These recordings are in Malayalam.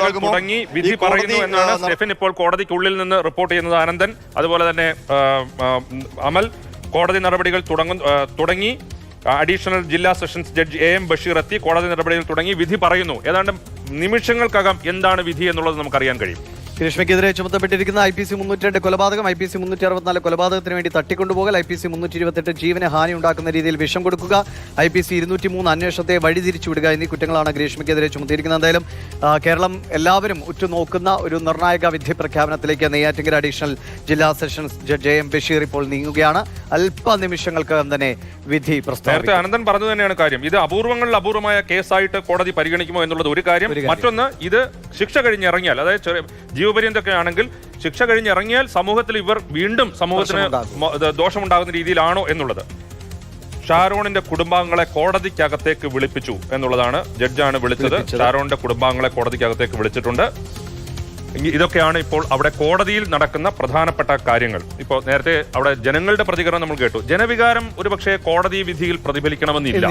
തുടങ്ങി വിധി പറയുന്നു എന്നാണ് സ്റ്റെഫിൻ ഇപ്പോൾ കോടതിക്കുള്ളിൽ നിന്ന് റിപ്പോർട്ട് ചെയ്യുന്നത് ആനന്ദൻ. അതുപോലെ തന്നെ അമൽ. കോടതി നടപടികൾ തുടങ്ങും തുടങ്ങി. അഡീഷണൽ ജില്ലാ sessions judge A M Basheer എത്തി. കോടതി നടപടികൾ തുടങ്ങി. വിധി പറയുന്നു. ഏതാണ്ട് നിമിഷങ്ങൾക്കകം എന്താണ് വിധി എന്നുള്ളത് നമുക്കറിയാൻ കഴിയും. ഗ്രീഷ്മയ്ക്കെതിരെ ചുമത്തപ്പെട്ടിരിക്കുന്ന ഐ പി സി മുന്നൂറ്റി രണ്ട് കൊലപാതകം ഐ പി സി മുന്നൂറ്റി അറുപത്തിനാല് കൊലപാതകത്തിന് വേണ്ടി തട്ടിക്കൊണ്ടുപോകൽ ഐ പി സി മുന്നൂറ്റി ഇരുപത്തെട്ട് ജീവന് ഹാനി ഉണ്ടാക്കുന്ന രീതിയിൽ വിഷം കൊടുക്കുക ഐ പി സി ഇരുന്നൂറ്റി മൂന്ന് അന്വേഷണത്തെ വഴിതിരിച്ചുവിടുക എന്നീ കുറ്റങ്ങളാണ് ഗ്രീഷ്മയ്ക്കെതിരെ ചുമത്തിയിരിക്കുന്നത്. എന്തായാലും കേരളം എല്ലാവരും ഉറ്റുനോക്കുന്ന ഒരു നിർണായക വിധി പ്രഖ്യാപനത്തിലേക്ക് നെയ്യാറ്റിങ്കര അഡീഷണൽ ജില്ലാ sessions judge A M Basheer ഇപ്പോൾ നീങ്ങുകയാണ്. അല്പ നിമിഷങ്ങൾക്കകം തന്നെ വിധി നേരത്തെ അനന്തൻ പറഞ്ഞു തന്നെയാണ് കാര്യം. ഇത് അപൂർവങ്ങളിൽ അപൂർവമായ കേസായിട്ട് കോടതി പരിഗണിക്കുമോ എന്നുള്ളത് ഒരു കാര്യം. ഒരു കാര്യം. മറ്റൊന്ന് ഇത് ശിക്ഷ കഴിഞ്ഞിറങ്ങിയാൽ അതായത് ചെറിയ ജീവപര്യന്തൊക്കെ ആണെങ്കിൽ ശിക്ഷ കഴിഞ്ഞിറങ്ങിയാൽ സമൂഹത്തിൽ ഇവർ വീണ്ടും സമൂഹത്തിന് ദോഷമുണ്ടാകുന്ന രീതിയിലാണോ എന്നുള്ളത്. ഷാരോണിന്റെ കുടുംബാംഗങ്ങളെ കോടതിക്കകത്തേക്ക് വിളിപ്പിച്ചു എന്നുള്ളതാണ് ജഡ്ജാണ് വിളിച്ചത്. ഷാരോണിന്റെ കുടുംബാംഗങ്ങളെ കോടതിക്കകത്തേക്ക് വിളിച്ചിട്ടുണ്ട്. ഇതൊക്കെയാണ് ഇപ്പോൾ അവിടെ കോടതിയിൽ നടക്കുന്ന പ്രധാനപ്പെട്ട കാര്യങ്ങൾ. ഇപ്പോൾ നേരത്തെ അവിടെ ജനങ്ങളുടെ പ്രതികരണം നമ്മൾ കേട്ടു. ജനവികാരം ഒരുപക്ഷെ കോടതി വിധിയിൽ പ്രതിഫലിക്കണമെന്നില്ല.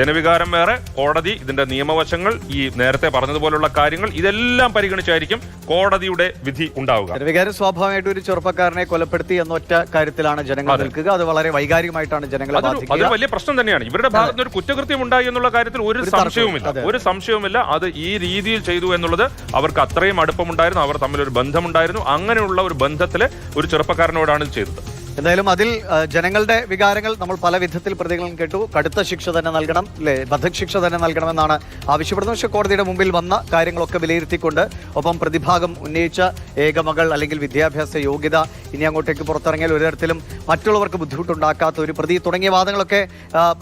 ജനവികാരം വേറെ കോടതി ഇതിന്റെ നിയമവശങ്ങൾ ഈ നേരത്തെ പറഞ്ഞതുപോലുള്ള കാര്യങ്ങൾ ഇതെല്ലാം പരിഗണിച്ചായിരിക്കും കോടതിയുടെ വിധി ഉണ്ടാവുക. ജനവികാരം സ്വാഭാവികമായിട്ട് ഒരു ചെറുപ്പക്കാരനെ കൊലപ്പെടുത്തി എന്നൊറ്റ കാര്യത്തിലാണ് ജനങ്ങൾ നിൽക്കുക. അത് വളരെ വൈകാരികമായിട്ടാണ് ജനങ്ങൾ അതൊരു വലിയ പ്രശ്നം തന്നെയാണ്. ഇവരുടെ ഭാഗത്ത് ഒരു കുറ്റകൃത്യം ഉണ്ടായി എന്നുള്ള കാര്യത്തിൽ ഒരു ഒരു സംശയവുമില്ല. ഒരു സംശയവുമില്ല. അത് ഈ രീതിയിൽ ചെയ്തു എന്നുള്ളത് അവർക്ക് അത്രയും അടുപ്പമുണ്ടായിരുന്നു. അവർ തമ്മിൽ ഒരു ബന്ധമുണ്ടായിരുന്നു. അങ്ങനെയുള്ള ഒരു ബന്ധത്തിലെ ഒരു ചെറുപ്പക്കാരനോടാണ് ഇത് ചെയ്തത്. എന്തായാലും അതിൽ ജനങ്ങളുടെ വികാരങ്ങൾ നമ്മൾ പല വിധത്തിൽ പ്രതികളും കേട്ടു. കടുത്ത ശിക്ഷ തന്നെ നൽകണം അല്ലെ വധശിക്ഷ തന്നെ നൽകണമെന്നാണ് ആവശ്യപ്പെടുന്നത്. പക്ഷേ കോടതിയുടെ മുമ്പിൽ വന്ന കാര്യങ്ങളൊക്കെ വിലയിരുത്തിക്കൊണ്ട് ഒപ്പം പ്രതിഭാഗം ഉന്നയിച്ച ഏകമകൾ അല്ലെങ്കിൽ വിദ്യാഭ്യാസ യോഗ്യത ഇനി അങ്ങോട്ടേക്ക് പുറത്തിറങ്ങിയാൽ ഒരു തരത്തിലും മറ്റുള്ളവർക്ക് ബുദ്ധിമുട്ടുണ്ടാക്കാത്ത ഒരു പ്രതി തുടങ്ങിയ വാദങ്ങളൊക്കെ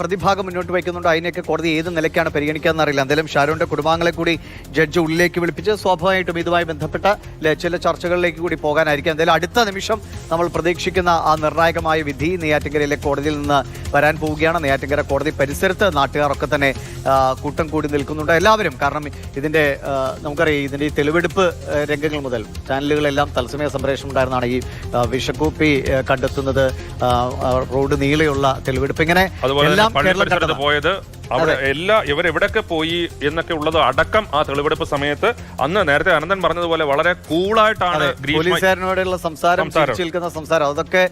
പ്രതിഭാഗം മുന്നോട്ട് വയ്ക്കുന്നുണ്ട്. അതിനെയൊക്കെ കോടതി ഏത് നിലയ്ക്കാണ് പരിഗണിക്കുക എന്നറിയില്ല എന്തായാലും ഷാരോന്റെ കുടുംബാംഗങ്ങളെ കൂടി ജഡ്ജ് ഉള്ളിലേക്ക് വിളിപ്പിച്ച് സ്വാഭാവികമായിട്ടും ഇതുമായി ബന്ധപ്പെട്ട ചില ചർച്ചകളിലേക്ക് കൂടി പോകാനായിരിക്കും. എന്തായാലും അടുത്ത നിമിഷം നമ്മൾ പ്രതീക്ഷിക്കുന്ന ആ നിർണായകമായ വിധി നെയ്യാറ്റിങ്കരയിലെ കോടതിയിൽ നിന്ന് വരാൻ പോവുകയാണ്. നെയ്യാറ്റിങ്കര കോടതി പരിസരത്ത് നാട്ടുകാരൊക്കെ തന്നെ കൂട്ടം കൂടി നിൽക്കുന്നുണ്ട് എല്ലാവരും. കാരണം ഇതിന്റെ നമുക്കറിയാം ഇതിന്റെ ഈ തെളിവെടുപ്പ് രംഗങ്ങൾ മുതൽ ചാനലുകളെല്ലാം തത്സമയ സംപ്രേഷണം ഉണ്ടായിരുന്നാണ് ഈ വിഷക്കൂപ്പി കണ്ടെത്തുന്നത് റോഡ് നീളെയുള്ള തെളിവെടുപ്പ്. ഇങ്ങനെ എല്ലാം കേരളം പോയത് അവിടെ എല്ലാ ഇവർ എവിടെയൊക്കെ പോയി എന്നൊക്കെ ഉള്ളത് അടക്കം ആ തെളിവെടുപ്പ് സമയത്ത് അന്ന് നേരത്തെ അനന്തൻ പറഞ്ഞതുപോലെ വളരെ കൂളായിട്ടാണ് പോലീസുകാരനോടുള്ള സംസാരം നിൽക്കുന്ന സംസാരം അതൊക്കെ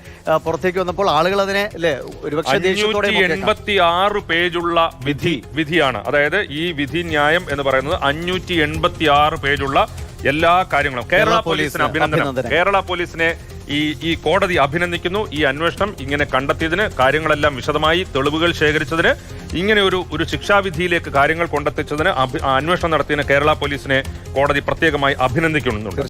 പുറത്തേക്ക് വന്നപ്പോൾ ആളുകൾ അതിനെ എൺപത്തി ആറ് പേജുള്ള വിധി വിധിയാണ്. അതായത് ഈ വിധി ന്യായം എന്ന് പറയുന്നത് അഞ്ഞൂറ്റി എൺപത്തി ആറ് പേജുള്ള എല്ലാ കാര്യങ്ങളും. കേരള പോലീസിന് അഭിനന്ദനം. കേരള പോലീസിനെ ഈ ഈ കോടതി അഭിനന്ദിക്കുന്നു. ഈ അന്വേഷണം ഇങ്ങനെ കണ്ടെത്തിയതിന് കാര്യങ്ങളെല്ലാം വിശദമായി തെളിവുകൾ ശേഖരിച്ചതിന് ഇങ്ങനെ ഒരു ഒരു ശിക്ഷാവിധിയിലേക്ക് കാര്യങ്ങൾ കൊണ്ടെത്തിച്ചതിന് അന്വേഷണം നടത്തിയതിന് കേരള പോലീസിനെ കോടതി പ്രത്യേകമായി അഭിനന്ദിക്കുന്നുണ്ട്.